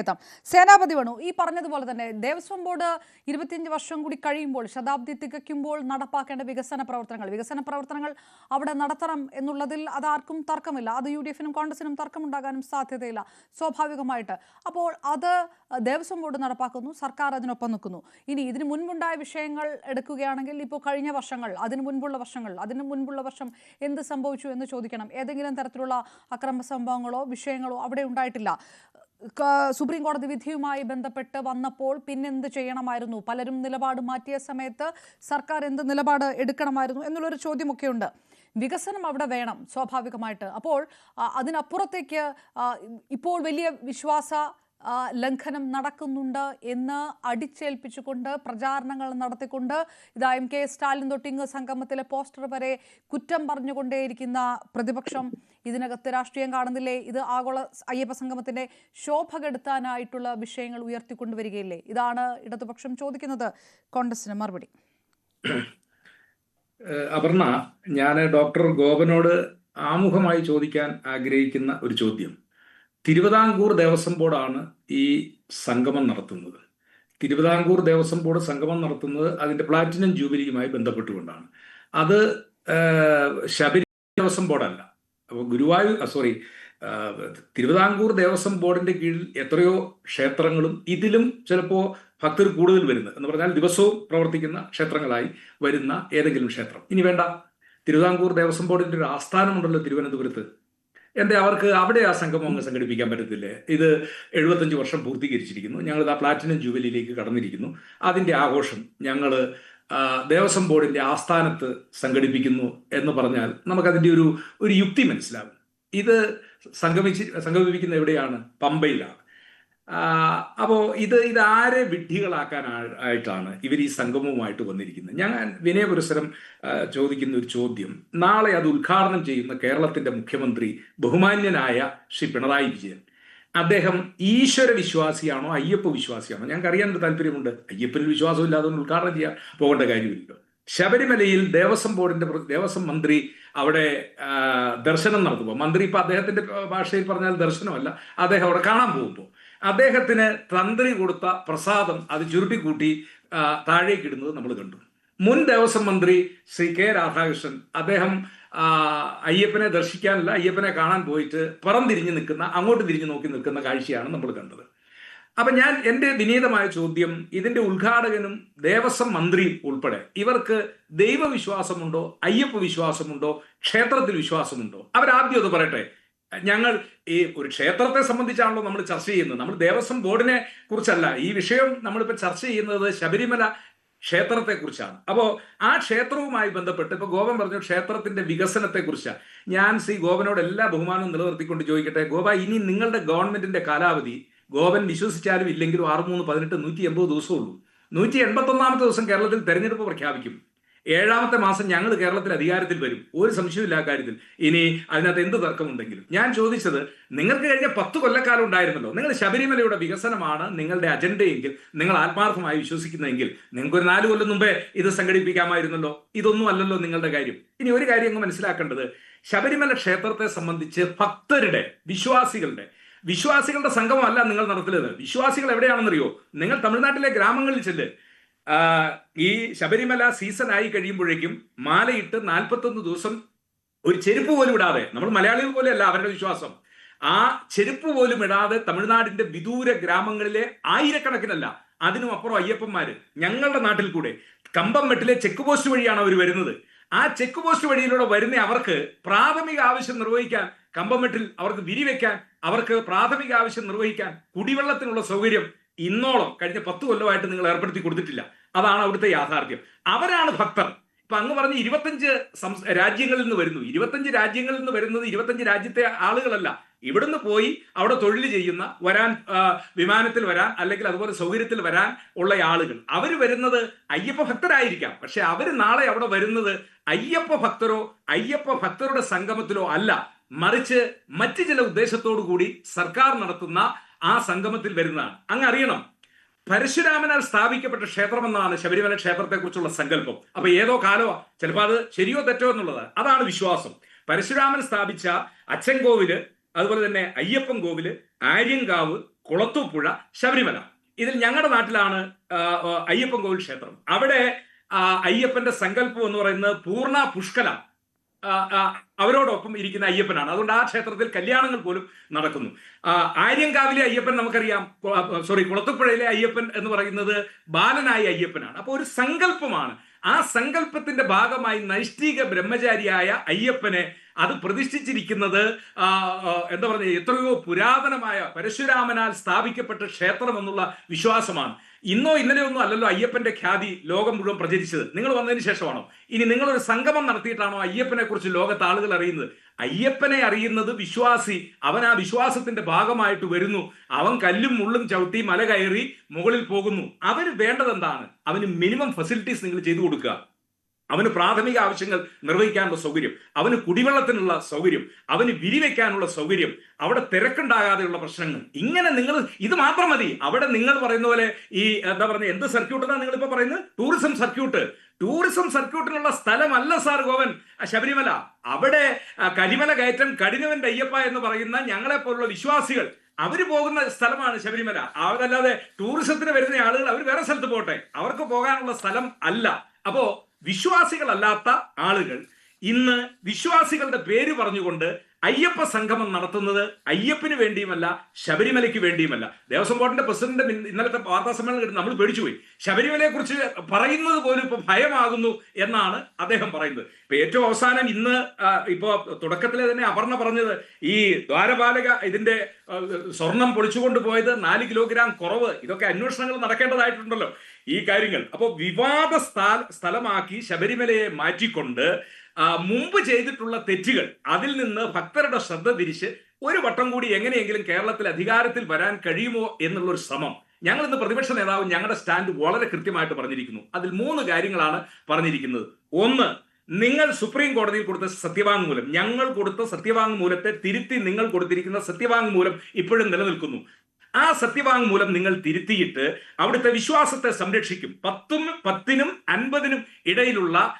എത്താം. സേനാപതി വേണു ഈ പറഞ്ഞതുപോലെ തന്നെ ദേവസ്വം ബോർഡ് ഇരുപത്തിയഞ്ച് വർഷം കൂടി കഴിയുമ്പോൾ ശതാബ്ദി തികയ്ക്കുമ്പോൾ നടപ്പാക്കേണ്ട വികസന പ്രവർത്തനങ്ങൾ വികസന പ്രവർത്തനങ്ങൾ അവിടെ നടത്തണം എന്നുള്ളതിൽ അതാർക്കും തർക്കമില്ല. അത് യു ഡി എഫിനും കോൺഗ്രസിനും തർക്കമുണ്ടാകാനും സാധ്യതയില്ല സ്വാഭാവികമായിട്ട്. അപ്പോൾ അത് ദേവസ്വം ബോർഡ് നടപ്പാക്കുന്നു സർക്കാർ അതിനൊപ്പം നിൽക്കുന്നു. ഇനി ഇതിനു മുൻപുണ്ടായ വിഷയങ്ങൾ എടുക്കുകയാണെങ്കിൽ ഇപ്പോൾ കഴിഞ്ഞ വർഷങ്ങൾ അതിന് മുൻപുള്ള വർഷങ്ങൾ അതിന് മുൻപുള്ള വർഷം എന്ത് സംഭവിച്ചു എന്ന് ചോദിക്കണം. ഏതെങ്കിലും തരത്തിലുള്ള അക്രമ സംഭവങ്ങളോ വിഷയങ്ങളോ അവിടെ ഉണ്ടായിട്ടില്ല. സുപ്രീം കോടതി വിധിയുമായി ബന്ധപ്പെട്ട് വന്നപ്പോൾ പിന്നെന്ത് ചെയ്യണമായിരുന്നു? പലരും നിലപാട് മാറ്റിയ സമയത്ത് സർക്കാർ എന്ത് നിലപാട് എടുക്കണമായിരുന്നു എന്നുള്ളൊരു ചോദ്യമൊക്കെ ഉണ്ട് വികസനം അവിടെ വേണം സ്വാഭാവികമായിട്ട്. അപ്പോൾ അതിനപ്പുറത്തേക്ക് ഇപ്പോൾ വലിയ വിശ്വാസ ലംഘനം നടക്കുന്നുണ്ട് എന്ന് അടിച്ചേൽപ്പിച്ചുകൊണ്ട് പ്രചാരണങ്ങൾ നടത്തിക്കൊണ്ട് ഇതാ എം കെ സ്റ്റാലിൻ തൊട്ടിങ് സംഗമത്തിലെ പോസ്റ്റർ വരെ കുറ്റം പറഞ്ഞുകൊണ്ടേയിരിക്കുന്ന പ്രതിപക്ഷം ഇതിനകത്ത് രാഷ്ട്രീയം കാണുന്നില്ലേ? ഇത് ആഗോള അയ്യപ്പ സംഗമത്തിന്റെ ശോഭ കെടുത്താനായിട്ടുള്ള വിഷയങ്ങൾ ഉയർത്തിക്കൊണ്ടുവരികയില്ലേ? ഇതാണ് ഇടതുപക്ഷം ചോദിക്കുന്നത്. കോൺഗ്രസിന് മറുപടി. അപർണ ഞാൻ ഡോക്ടർ ഗോപനോട് ആമുഖമായി ചോദിക്കാൻ ആഗ്രഹിക്കുന്ന ഒരു ചോദ്യം. തിരുവിതാംകൂർ ദേവസ്വം ബോർഡാണ് ഈ സംഗമം നടത്തുന്നത്. തിരുവിതാംകൂർ ദേവസ്വം ബോർഡ് സംഗമം നടത്തുന്നത് അതിന്റെ പ്ലാറ്റിനം ജൂബിലിയുമായി ബന്ധപ്പെട്ടുകൊണ്ടാണ്. അത് ശബരി ദേവസ്വം ബോർഡല്ല. അപ്പോൾ ഗുരുവായൂർ സോറി തിരുവിതാംകൂർ ദേവസ്വം ബോർഡിന്റെ കീഴിൽ എത്രയോ ക്ഷേത്രങ്ങളും ഇതിലും ചിലപ്പോൾ ഭക്തർ കൂടുതൽ വരുന്ന എന്ന് പറഞ്ഞാൽ ദിവസവും പ്രവർത്തിക്കുന്ന ക്ഷേത്രങ്ങളായി വരുന്ന ഏതെങ്കിലും ക്ഷേത്രം. ഇനി വേണ്ട. തിരുവിതാംകൂർ ദേവസ്വം ബോർഡിന്റെ ഒരു ആസ്ഥാനമുണ്ടല്ലോ തിരുവനന്തപുരത്ത്. എന്തേ അവർക്ക് അവിടെ ആ സംഗമം അങ്ങ് സംഘടിപ്പിക്കാൻ പറ്റത്തില്ലേ? ഇത് എഴുപത്തഞ്ച് വർഷം പൂർത്തീകരിച്ചിരിക്കുന്നു. ഞങ്ങൾ ആ പ്ലാറ്റിനം ജൂബിലിയിലേക്ക് കടന്നിരിക്കുന്നു. അതിന്റെ ആഘോഷം ഞങ്ങൾ ദേവസ്വം ബോർഡിന്റെ ആസ്ഥാനത്ത് സംഘടിപ്പിക്കുന്നു എന്ന് പറഞ്ഞാൽ നമുക്കതിന്റെ ഒരു ഒരു യുക്തി മനസ്സിലാകും. ഇത് സംഗമിച്ച് സംഗമിപ്പിക്കുന്ന എവിടെയാണ്? പമ്പയിലാണ്. അപ്പോൾ ഇത് ഇത് ആരെ വിഡ്ഢികളാക്കാൻ ആയിട്ടാണ് ഇവർ ഈ സംഗമവുമായിട്ട് വന്നിരിക്കുന്നത്. ഞാൻ വിനയപുരസരം ചോദിക്കുന്ന ഒരു ചോദ്യം. നാളെ അത് ഉദ്ഘാടനം ചെയ്യുന്ന കേരളത്തിന്റെ മുഖ്യമന്ത്രി ബഹുമാന്യനായ ശ്രീ പിണറായി വിജയൻ. അദ്ദേഹം ഈശ്വര വിശ്വാസിയാണോ അയ്യപ്പ വിശ്വാസിയാണോ ഞങ്ങൾക്ക് അറിയാൻ ഒരു താല്പര്യമുണ്ട്? അയ്യപ്പനിൽ വിശ്വാസം ഇല്ലാതെ ഉദ്ഘാടനം ചെയ്യാൻ പോകേണ്ട കാര്യമില്ലല്ലോ. ശബരിമലയിൽ ദേവസ്വം ബോർഡിന്റെ ദേവസ്വം മന്ത്രി അവിടെ ദർശനം നടത്തുമ്പോൾ മന്ത്രി ഇപ്പൊ അദ്ദേഹത്തിന്റെ ഭാഷയിൽ പറഞ്ഞാൽ ദർശനമല്ല അദ്ദേഹം അവിടെ കാണാൻ പോകുമ്പോൾ അദ്ദേഹത്തിന് തന്ത്രി കൊടുത്ത പ്രസാദം അത് ചുരുട്ടിക്കൂട്ടി താഴേക്കിടുന്നത് നമ്മൾ കണ്ടു. മുൻ ദേവസ്വം മന്ത്രി ശ്രീ കെ രാധാകൃഷ്ണൻ അദ്ദേഹം അയ്യപ്പനെ ദർശിക്കാനല്ല. അയ്യപ്പനെ കാണാൻ പോയിട്ട് പുറം തിരിഞ്ഞ് നിൽക്കുന്ന അങ്ങോട്ട് തിരിഞ്ഞു നോക്കി നിൽക്കുന്ന കാഴ്ചയാണ് നമ്മൾ കണ്ടത്. അപ്പൊ ഞാൻ എന്റെ വിനീതമായ ചോദ്യം ഇതിന്റെ ഉദ്ഘാടകനും ദേവസ്വം മന്ത്രിയും ഉൾപ്പെടെ ഇവർക്ക് ദൈവവിശ്വാസമുണ്ടോ അയ്യപ്പ വിശ്വാസമുണ്ടോ ക്ഷേത്രത്തിൽ വിശ്വാസമുണ്ടോ? അവരാദ്യം അത് പറയട്ടെ. ഞങ്ങൾ ഈ ഒരു ക്ഷേത്രത്തെ സംബന്ധിച്ചാണല്ലോ നമ്മൾ ചർച്ച ചെയ്യുന്നത്. നമ്മൾ ദേവസ്വം ബോർഡിനെ കുറിച്ചല്ല ഈ വിഷയം നമ്മളിപ്പോൾ ചർച്ച ചെയ്യുന്നത് ശബരിമല ക്ഷേത്രത്തെ കുറിച്ചാണ് അപ്പോൾ ആ ക്ഷേത്രവുമായി ബന്ധപ്പെട്ട് ഇപ്പൊ ഗോപൻ പറഞ്ഞു ക്ഷേത്രത്തിന്റെ വികസനത്തെ കുറിച്ചാണ് ഞാൻ ശ്രീ ഗോപനോട് എല്ലാ ബഹുമാനവും നിലനിർത്തിക്കൊണ്ട് ചോദിക്കട്ടെ ഗോപ ഇനി നിങ്ങളുടെ ഗവൺമെന്റിന്റെ കാലാവധി ഗോപൻ വിശ്വസിച്ചാലും ഇല്ലെങ്കിലും ആറ് മൂന്ന് പതിനെട്ട് നൂറ്റി എൺപത് ദിവസമേ ഉള്ളൂ. നൂറ്റി എൺപത്തി ഒന്നാമത്തെ ദിവസം കേരളത്തിൽ തെരഞ്ഞെടുപ്പ് പ്രഖ്യാപിക്കും. ഏഴാമത്തെ മാസം ഞങ്ങൾ കേരളത്തിൽ അധികാരത്തിൽ വരും. ഒരു സംശയമില്ല ആ കാര്യത്തിൽ. ഇനി അതിനകത്ത് എന്ത് തർക്കമുണ്ടെങ്കിലും. ഞാൻ ചോദിച്ചത് നിങ്ങൾക്ക് കഴിഞ്ഞ പത്ത് കൊല്ലക്കാലം ഉണ്ടായിരുന്നല്ലോ. നിങ്ങൾ ശബരിമലയുടെ വികസനമാണ് നിങ്ങളുടെ അജണ്ടയെങ്കിൽ നിങ്ങൾ ആത്മാർത്ഥമായി വിശ്വസിക്കുന്നതെങ്കിൽ നിങ്ങൾക്ക് ഒരു നാല് കൊല്ലം മുമ്പേ ഇത് സംഘടിപ്പിക്കാമായിരുന്നല്ലോ. ഇതൊന്നും അല്ലല്ലോ നിങ്ങളുടെ കാര്യം. ഇനി ഒരു കാര്യം അങ്ങ് മനസ്സിലാക്കേണ്ടത്. ശബരിമല ക്ഷേത്രത്തെ സംബന്ധിച്ച് ഭക്തരുടെ വിശ്വാസികളുടെ വിശ്വാസികളുടെ സംഗമമല്ല നിങ്ങൾ നടത്തുന്നത് വിശ്വാസികൾ എവിടെയാണെന്നറിയോ? നിങ്ങൾ തമിഴ്നാട്ടിലെ ഗ്രാമങ്ങളിൽ ചെല്ല്. ഈ ശബരിമല സീസൺ ആയി കഴിയുമ്പോഴേക്കും മാലയിട്ട് നാൽപ്പത്തൊന്ന് ദിവസം ഒരു ചെരുപ്പ് പോലും ഇടാതെ നമ്മൾ മലയാളികൾ പോലെയല്ല അവരുടെ വിശ്വാസം ആ ചെരുപ്പ് പോലും ഇടാതെ തമിഴ്നാടിന്റെ വിദൂര ഗ്രാമങ്ങളിലെ ആയിരക്കണക്കിനല്ല അതിനും അപ്പുറം അയ്യപ്പന്മാര് ഞങ്ങളുടെ നാട്ടിൽ കൂടെ കമ്പം വെട്ടിലെ ചെക്ക് പോസ്റ്റ് വഴിയാണ് അവർ വരുന്നത്. ആ ചെക്ക് പോസ്റ്റ് വഴിയിലൂടെ വരുന്ന അവർക്ക് പ്രാഥമിക ആവശ്യം നിർവഹിക്കാൻ കമ്പമെട്ടിൽ അവർക്ക് വിരിവെക്കാൻ അവർക്ക് പ്രാഥമിക ആവശ്യം നിർവഹിക്കാൻ കുടിവെള്ളത്തിനുള്ള സൗകര്യം ഇന്നോളം കഴിഞ്ഞ പത്ത് കൊല്ലമായിട്ട് നിങ്ങൾ ഏർപ്പെടുത്തി കൊടുത്തിട്ടില്ല. അതാണ് അവിടുത്തെ യാഥാർത്ഥ്യം. അവരാണ് ഭക്തർ. ഇപ്പൊ അങ്ങ് പറഞ്ഞ് ഇരുപത്തഞ്ച് രാജ്യങ്ങളിൽ നിന്ന് വരുന്നു. ഇരുപത്തഞ്ച് രാജ്യങ്ങളിൽ നിന്ന് വരുന്നത് ഇരുപത്തഞ്ച് രാജ്യത്തെ ആളുകളല്ല. ഇവിടുന്ന് പോയി അവിടെ തൊഴിൽ ചെയ്യുന്ന വരാൻ വിമാനത്തിൽ വരാൻ അല്ലെങ്കിൽ അതുപോലെ സൗകര്യത്തിൽ വരാൻ ഉള്ള ആളുകൾ. അവർ വരുന്നത് അയ്യപ്പ ഭക്തരായിരിക്കാം. പക്ഷെ അവർ നാളെ അവിടെ വരുന്നത് അയ്യപ്പ ഭക്തരോ അയ്യപ്പ ഭക്തരുടെ സംഗമത്തിലോ അല്ല. മറിച്ച് മറ്റ് ചില ഉദ്ദേശത്തോടു കൂടി സർക്കാർ നടത്തുന്ന ആ സംഗമത്തിൽ വരുന്നതാണ്. അങ്ങ് അറിയണം പരശുരാമനാൽ സ്ഥാപിക്കപ്പെട്ട ക്ഷേത്രമെന്നാണ് ശബരിമല ക്ഷേത്രത്തെ കുറിച്ചുള്ള സങ്കല്പം. അപ്പൊ ഏതോ കാലമോ ചിലപ്പോൾ അത് ശരിയോ തെറ്റോ എന്നുള്ളത്. അതാണ് വിശ്വാസം. പരശുരാമൻ സ്ഥാപിച്ച അച്ചൻകോവിൽ അതുപോലെ തന്നെ അയ്യപ്പൻ കോവിൽ ആര്യങ്കാവ് കുളത്തൂപ്പുഴ ശബരിമല. ഇതിൽ ഞങ്ങളുടെ നാട്ടിലാണ് അയ്യപ്പൻ കോവിൽ ക്ഷേത്രം. അവിടെ അയ്യപ്പന്റെ സങ്കല്പം എന്ന് പറയുന്നത് പൂർണ പുഷ്കല. അവരോടൊപ്പം ഇരിക്കുന്ന അയ്യപ്പനാണ്. അതുകൊണ്ട് ആ ക്ഷേത്രത്തിൽ കല്യാണങ്ങൾ പോലും നടക്കുന്നു. ആര്യങ്കാവിലെ അയ്യപ്പൻ നമുക്കറിയാം. സോറി കുളത്തുപ്പുഴയിലെ അയ്യപ്പൻ എന്ന് പറയുന്നത് ബാലനായ അയ്യപ്പനാണ്. അപ്പോൾ ഒരു സങ്കല്പമാണ്. ആ സങ്കല്പത്തിന്റെ ഭാഗമായി നൈഷ്ഠിക ബ്രഹ്മചാരിയായ അയ്യപ്പനെ അത് പ്രതിഷ്ഠിച്ചിരിക്കുന്നത് എന്താ പറയുക എത്രയോ പുരാതനമായ പരശുരാമനാൽ സ്ഥാപിക്കപ്പെട്ട ക്ഷേത്രം എന്നുള്ള വിശ്വാസമാണ്. ഇന്നോ ഇന്നലെയോ ഒന്നും അല്ലല്ലോ അയ്യപ്പന്റെ ഖ്യാതി ലോകം മുഴുവൻ പ്രചരിച്ചത്. നിങ്ങൾ വന്നതിന് ശേഷമാണോ? ഇനി നിങ്ങൾ ഒരു സംഗമം നടത്തിയിട്ടാണോ അയ്യപ്പനെ കുറിച്ച് ലോകത്ത് ആളുകൾ അറിയുന്നത്? അയ്യപ്പനെ അറിയുന്നത് വിശ്വാസി അവൻ ആ വിശ്വാസത്തിന്റെ ഭാഗമായിട്ട് വരുന്നു. അവൻ കല്ലും മുള്ളും ചവിട്ടി മല കയറി മുകളിൽ പോകുന്നു. അവന് വേണ്ടത് എന്താണ് അവന് മിനിമം ഫെസിലിറ്റീസ് നിങ്ങൾ ചെയ്തു കൊടുക്കുക. അവന് പ്രാഥമിക ആവശ്യങ്ങൾ നിർവഹിക്കാനുള്ള സൗകര്യം അവന് കുടിവെള്ളത്തിനുള്ള സൗകര്യം അവന് വിരിവെക്കാനുള്ള സൗകര്യം അവിടെ തിരക്കുണ്ടാകാതെയുള്ള പ്രശ്നങ്ങൾ. ഇങ്ങനെ നിങ്ങൾ ഇത് മാത്രം മതി. അവിടെ നിങ്ങൾ പറയുന്ന പോലെ ഈ എന്താ പറയുക എന്ത് സർക്യൂട്ട് നിങ്ങൾ ഇപ്പൊ പറയുന്നത്? ടൂറിസം സർക്യൂട്ട് ടൂറിസം സർക്യൂട്ടിനുള്ള സ്ഥലമല്ല സാർ ഗോവൻ. ശബരിമല. അവിടെ കരിമല കയറ്റം കഠിനവന്റെ അയ്യപ്പ എന്ന് പറയുന്ന ഞങ്ങളെ പോലുള്ള വിശ്വാസികൾ അവർ പോകുന്ന സ്ഥലമാണ് ശബരിമല. അവരല്ലാതെ ടൂറിസത്തിന് വരുന്ന ആളുകൾ അവർ വേറെ സ്ഥലത്ത് പോട്ടെ. അവർക്ക് പോകാനുള്ള സ്ഥലം അല്ല. അപ്പോ വിശ്വാസികളല്ലാത്ത ആളുകൾ ഇന്ന് വിശ്വാസികളുടെ പേര് പറഞ്ഞുകൊണ്ട് അയ്യപ്പ സംഗമം നടത്തുന്നത് അയ്യപ്പന് വേണ്ടിയുമല്ല ശബരിമലയ്ക്ക് വേണ്ടിയുമല്ല. ദേവസ്വം ബോർഡിന്റെ പ്രസിഡന്റ് ഇന്ന- ഇന്നലത്തെ വാർത്താ സമ്മേളനം നമ്മൾ പേടിച്ചുപോയി ശബരിമലയെ കുറിച്ച് പറയുന്നത് പോലും ഇപ്പൊ ഭയമാകുന്നു എന്നാണ് അദ്ദേഹം പറയുന്നത്. ഇപ്പൊ ഏറ്റവും അവസാനം ഇന്ന് ഇപ്പൊ തുടക്കത്തിലെ തന്നെ അപർണ പറഞ്ഞത് ഈ ദ്വാരപാലക ഇതിന്റെ സ്വർണം പൊളിച്ചുകൊണ്ട് പോയത് നാല് കിലോഗ്രാം കുറവ്. ഇതൊക്കെ അന്വേഷണങ്ങൾ നടക്കേണ്ടതായിട്ടുണ്ടല്ലോ ഈ കാര്യങ്ങൾ. അപ്പോൾ വിവാദ സ്ഥല സ്ഥലമാക്കി ശബരിമലയെ മാറ്റിക്കൊണ്ട് മുമ്പ് ചെയ്തിട്ടുള്ള തെറ്റുകൾ അതിൽ നിന്ന് ഭക്തരുടെ ശ്രദ്ധ തിരിച്ച് ഒരു വട്ടം കൂടി എങ്ങനെയെങ്കിലും കേരളത്തിൽ അധികാരത്തിൽ വരാൻ കഴിയുമോ എന്നുള്ള ഒരു ശ്രമം. ഞങ്ങൾ ഇന്ന് പ്രതിപക്ഷ നേതാവ് ഞങ്ങളുടെ സ്റ്റാൻഡ് വളരെ കൃത്യമായിട്ട് പറഞ്ഞിരിക്കുന്നു. അതിൽ മൂന്ന് കാര്യങ്ങളാണ് പറഞ്ഞിരിക്കുന്നത്. ഒന്ന് നിങ്ങൾ സുപ്രീം കോടതിയിൽ കൊടുത്ത സത്യവാങ്മൂലം ഞങ്ങൾ കൊടുത്ത സത്യവാങ്മൂലത്തെ തിരുത്തി നിങ്ങൾ കൊടുത്തിരിക്കുന്ന സത്യവാങ്മൂലം ഇപ്പോഴും നിലനിൽക്കുന്നു. ആ സത്യവാങ്മൂലം നിങ്ങൾ തിരുത്തിയിട്ട് അവിടുത്തെ വിശ്വാസത്തെ സംരക്ഷിക്കും. പത്തും പത്തിനും അൻപതിനും ഇടയിലുള്ള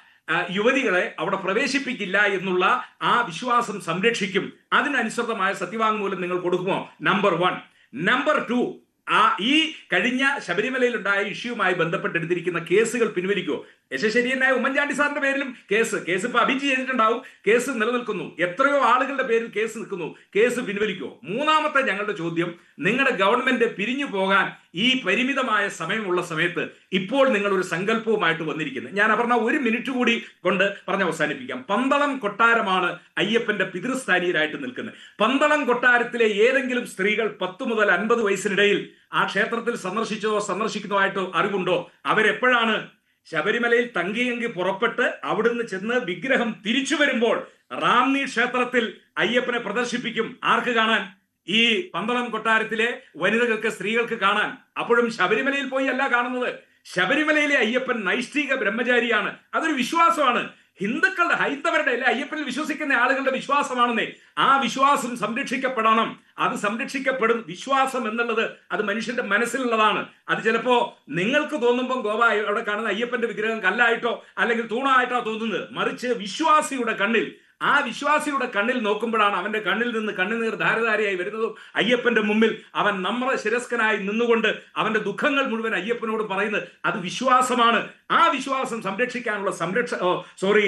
യുവതികളെ അവിടെ പ്രവേശിപ്പിക്കില്ല എന്നുള്ള ആ വിശ്വാസം സംരക്ഷിക്കും. അതിനനുസൃതമായ സത്യവാങ്മൂലം നിങ്ങൾ കൊടുക്കുമോ? നമ്പർ വൺ നമ്പർ ടു ആ ഈ കഴിഞ്ഞ ശബരിമലയിൽ ഉണ്ടായ ഇഷ്യൂവുമായി ബന്ധപ്പെട്ടെടുത്തിരിക്കുന്ന കേസുകൾ പിൻവലിക്കുമോ യശശരീരനായ ഉമ്മൻചാണ്ടി സാറിന്റെ പേരിലും കേസ് കേസ് ഇപ്പൊ അഭിജി ചെയ്തിട്ടുണ്ടാവും. കേസ് നിലനിൽക്കുന്നു. എത്രയോ ആളുകളുടെ പേരിൽ കേസ് നിൽക്കുന്നു. കേസ് പിൻവലിക്കോ? മൂന്നാമത്തെ ഞങ്ങളുടെ ചോദ്യം നിങ്ങളുടെ ഗവൺമെന്റ് പിരിഞ്ഞു പോകാൻ ഈ പരിമിതമായ സമയമുള്ള സമയത്ത് ഇപ്പോൾ നിങ്ങൾ ഒരു സങ്കല്പവുമായിട്ട് വന്നിരിക്കുന്നത് ഞാൻ പറഞ്ഞ ഒരു മിനിറ്റ് കൂടി കൊണ്ട് പറഞ്ഞ് അവസാനിപ്പിക്കാം. പന്തളം കൊട്ടാരമാണ് അയ്യപ്പന്റെ പിതൃസ്ഥാനീയരായിട്ട് നിൽക്കുന്നത്. പന്തളം കൊട്ടാരത്തിലെ ഏതെങ്കിലും സ്ത്രീകൾ പത്ത് മുതൽ അൻപത് വയസ്സിനിടയിൽ ആ ക്ഷേത്രത്തിൽ സന്ദർശിച്ചതോ സന്ദർശിക്കുന്നതോ ആയിട്ടോ അറിവുണ്ടോ? അവരെപ്പോഴാണ് ശബരിമലയിൽ തങ്കിയങ്കി പുറപ്പെട്ട് അവിടുന്ന് ചെന്ന് വിഗ്രഹം തിരിച്ചു വരുമ്പോൾ റാംനി ക്ഷേത്രത്തിൽ അയ്യപ്പനെ പ്രദർശിപ്പിക്കും. ആർക്ക് കാണാൻ? ഈ പന്തളം കൊട്ടാരത്തിലെ വനിതകൾക്ക് സ്ത്രീകൾക്ക് കാണാൻ. അപ്പോഴും ശബരിമലയിൽ പോയി അല്ല കാണുന്നത്. ശബരിമലയിലെ അയ്യപ്പൻ നൈഷ്ഠിക ബ്രഹ്മചാരിയാണ്. അതൊരു വിശ്വാസമാണ്. ഹിന്ദുക്കളുടെ ഹൈന്ദവരുടെ അല്ലെ അയ്യപ്പനിൽ വിശ്വസിക്കുന്ന ആളുകളുടെ വിശ്വാസമാണെന്നേ. ആ വിശ്വാസം സംരക്ഷിക്കപ്പെടണം. അത് സംരക്ഷിക്കപ്പെടും. വിശ്വാസം എന്നുള്ളത് അത് മനുഷ്യന്റെ മനസ്സിലുള്ളതാണ്. അത് ചിലപ്പോ നിങ്ങൾക്ക് തോന്നുമ്പോൾ ഗോവ അവിടെ കാണുന്ന അയ്യപ്പന്റെ വിഗ്രഹം കല്ലായിട്ടോ അല്ലെങ്കിൽ തൂണായിട്ടോ തോന്നുന്നത്. മറിച്ച് വിശ്വാസിയുടെ കണ്ണിൽ ആ വിശ്വാസിയുടെ കണ്ണിൽ നോക്കുമ്പോഴാണ് അവന്റെ കണ്ണിൽ നിന്ന് കണ്ണുനീർ ധാരധാരയായി വരുന്നതും. അയ്യപ്പന്റെ മുമ്പിൽ അവൻ നമ്മുടെ ശിരസ്കനായി നിന്നുകൊണ്ട് അവന്റെ ദുഃഖങ്ങൾ മുഴുവൻ അയ്യപ്പനോട് പറയുന്നത് അത് വിശ്വാസമാണ്. ആ വിശ്വാസം സംരക്ഷിക്കാനുള്ള സംരക്ഷ സോറി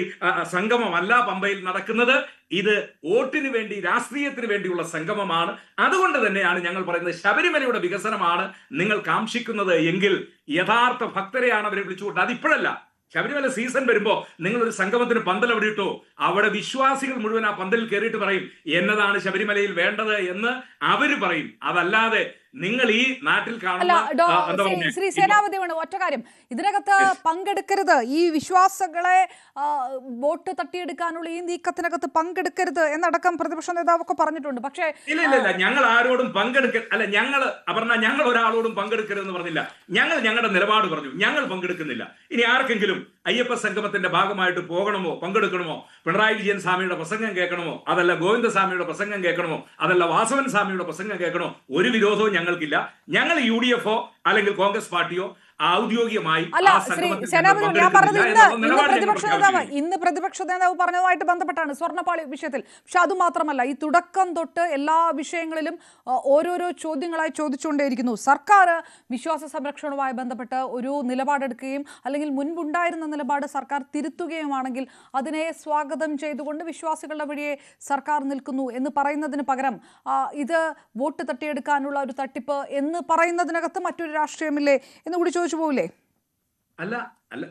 സംഗമമല്ല പമ്പയിൽ നടക്കുന്നത്. ഇത് വോട്ടിന് വേണ്ടി രാഷ്ട്രീയത്തിന് വേണ്ടിയുള്ള സംഗമമാണ്. അതുകൊണ്ട് തന്നെയാണ് ഞങ്ങൾ പറയുന്നത് ശബരിമലയുടെ വികസനമാണ് നിങ്ങൾ കാംക്ഷിക്കുന്നത് എങ്കിൽ യഥാർത്ഥ ഭക്തരെയാണ് അവരെ വിളിച്ചുകൊണ്ട്. അതിപ്പോഴല്ല ശബരിമല സീസൺ വരുമ്പോ നിങ്ങൾ ഒരു സംഗമത്തിന് പന്തൽ അവിടെ ഇട്ടു? അവിടെ വിശ്വാസികൾ മുഴുവൻ ആ പന്തലിൽ കയറിയിട്ട് പറയും എന്നതാണ് ശബരിമലയിൽ വേണ്ടത് എന്ന് അവർ പറയും. അതല്ലാതെ നിങ്ങൾ ഈ നാട്ടിൽ കാണുന്ന ശ്രീ- സേനാപതിയാണ് ഒറ്റ കാര്യം. ഇതിനകത്ത് പങ്കെടുക്കരുത്. ഈ വിശ്വാസങ്ങളെ വോട്ട് തട്ടിയെടുക്കാനുള്ള ഈ നീക്കത്തിനകത്ത് പങ്കെടുക്കരുത് എന്നടക്കം പ്രതിപക്ഷ നേതാവൊക്കെ പറഞ്ഞിട്ടുണ്ട്. പക്ഷേ ഇല്ല ഇല്ല ഇല്ല. ഞങ്ങൾ ആരോടും പങ്കെടുക്ക അല്ല ഞങ്ങൾ പറഞ്ഞ ഞങ്ങൾ ഒരാളോടും പങ്കെടുക്കരുതെന്ന് പറഞ്ഞില്ല. ഞങ്ങൾ ഞങ്ങളുടെ നിലപാട് പറഞ്ഞു. ഞങ്ങൾ പങ്കെടുക്കുന്നില്ല. ഇനി ആർക്കെങ്കിലും അയ്യപ്പ സംഗമത്തിന്റെ ഭാഗമായിട്ട് പോകണമോ പങ്കെടുക്കണമോ? പിണറായി വിജയൻ സ്വാമിയുടെ പ്രസംഗം കേൾക്കണമോ? അതല്ല ഗോവിന്ദസ്വാമിയുടെ പ്രസംഗം കേൾക്കണമോ? അതല്ല വാസവൻ സ്വാമിയുടെ പ്രസംഗം കേൾക്കണോ ഒരു വിരോധവും ഞങ്ങൾക്കില്ല ഞങ്ങൾ യു ഡി എഫോ അല്ലെങ്കിൽ കോൺഗ്രസ് പാർട്ടിയോ ഔദ്യോഗികമായി അല്ല ശ്രീ സേനാപതി ഞാൻ പറഞ്ഞത് ഇന്ന് ഇന്ന് പ്രതിപക്ഷ നേതാവ് ഇന്ന് പ്രതിപക്ഷ നേതാവ് പറഞ്ഞതുമായിട്ട് ബന്ധപ്പെട്ടാണ് സ്വർണപ്പാളി വിഷയത്തിൽ. പക്ഷെ അത് മാത്രമല്ല ഈ തുടക്കം തൊട്ട് എല്ലാ വിഷയങ്ങളിലും ഓരോരോ ചോദ്യങ്ങളായി ചോദിച്ചുകൊണ്ടേയിരിക്കുന്നു. സർക്കാർ വിശ്വാസ സംരക്ഷണവുമായി ബന്ധപ്പെട്ട് ഒരു നിലപാടെടുക്കുകയും അല്ലെങ്കിൽ മുൻപുണ്ടായിരുന്ന നിലപാട് സർക്കാർ തിരുത്തുകയുമാണെങ്കിൽ അതിനെ സ്വാഗതം ചെയ്തുകൊണ്ട് വിശ്വാസികളുടെ വഴിയെ സർക്കാർ നിൽക്കുന്നു എന്ന് പറയുന്നതിന് പകരം ഇത് വോട്ട് തട്ടിയെടുക്കാനുള്ള ഒരു തട്ടിപ്പ് എന്ന് പറയുന്നതിനകത്ത് മറ്റൊരു രാഷ്ട്രീയമില്ലേ എന്ന് കൂടി ചോദിച്ചു പോകില്ലേ? അല്ല അല്ല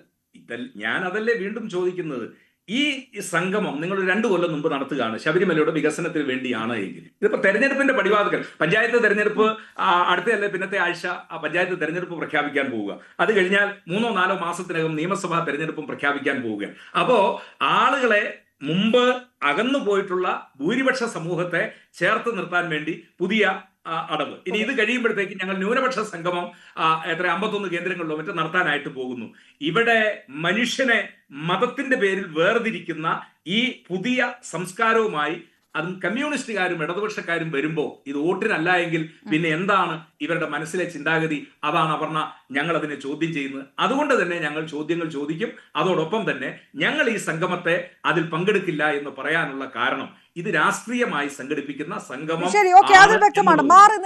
ഞാൻ അതല്ലേ വീണ്ടും ചോദിക്കുന്നത്. ഈ സംഗമം നിങ്ങൾ രണ്ടു കൊല്ലം മുമ്പ് നടത്തുകയാണ് ശബരിമലയുടെ വികസനത്തിന് വേണ്ടിയാണ് എങ്കിൽ. ഇതിപ്പോ തെരഞ്ഞെടുപ്പിന്റെ പടിവാതകൾ പഞ്ചായത്ത് തെരഞ്ഞെടുപ്പ് അടുത്തയല്ലേ പിന്നത്തെ ആഴ്ച പഞ്ചായത്ത് തെരഞ്ഞെടുപ്പ് പ്രഖ്യാപിക്കാൻ പോവുക. അത് കഴിഞ്ഞാൽ മൂന്നോ നാലോ മാസത്തിനകം നിയമസഭാ തെരഞ്ഞെടുപ്പും പ്രഖ്യാപിക്കാൻ പോവുക. അപ്പോ ആളുകളെ മുമ്പ് അകന്നു പോയിട്ടുള്ള ഭൂരിപക്ഷ സമൂഹത്തെ ചേർത്ത് നിർത്താൻ വേണ്ടി പുതിയ അടവ്. ഇനി ഇത് കഴിയുമ്പോഴത്തേക്ക് ഞങ്ങൾ ന്യൂനപക്ഷ സംഗമം എത്ര അമ്പത്തൊന്ന് കേന്ദ്രങ്ങളിലോ മറ്റോ നടത്താനായിട്ട് പോകുന്നു. ഇവിടെ മനുഷ്യനെ മതത്തിന്റെ പേരിൽ വേർതിരിക്കുന്ന ഈ പുതിയ സംസ്കാരവുമായി അതും കമ്മ്യൂണിസ്റ്റുകാരും ഇടതുപക്ഷക്കാരും വരുമ്പോൾ ഇത് വോട്ടിനല്ല എങ്കിൽ പിന്നെ എന്താണ് ഇവരുടെ മനസ്സിലെ ചിന്താഗതി? അതാണ് അവർണ ഞങ്ങൾ അതിനെ ചോദ്യം ചെയ്യുന്നത്. അതുകൊണ്ട് തന്നെ ഞങ്ങൾ ചോദ്യങ്ങൾ ചോദിക്കും. അതോടൊപ്പം തന്നെ ഞങ്ങൾ ഈ സംഗമത്തെ അതിൽ പങ്കെടുക്കില്ല എന്ന് പറയാനുള്ള കാരണം ഇത് രാഷ്ട്രീയമായി സംഘടിപ്പിക്കുന്ന സംഗമം ശരി ഓക്കെ അത് വ്യക്തമാണ്. മാറി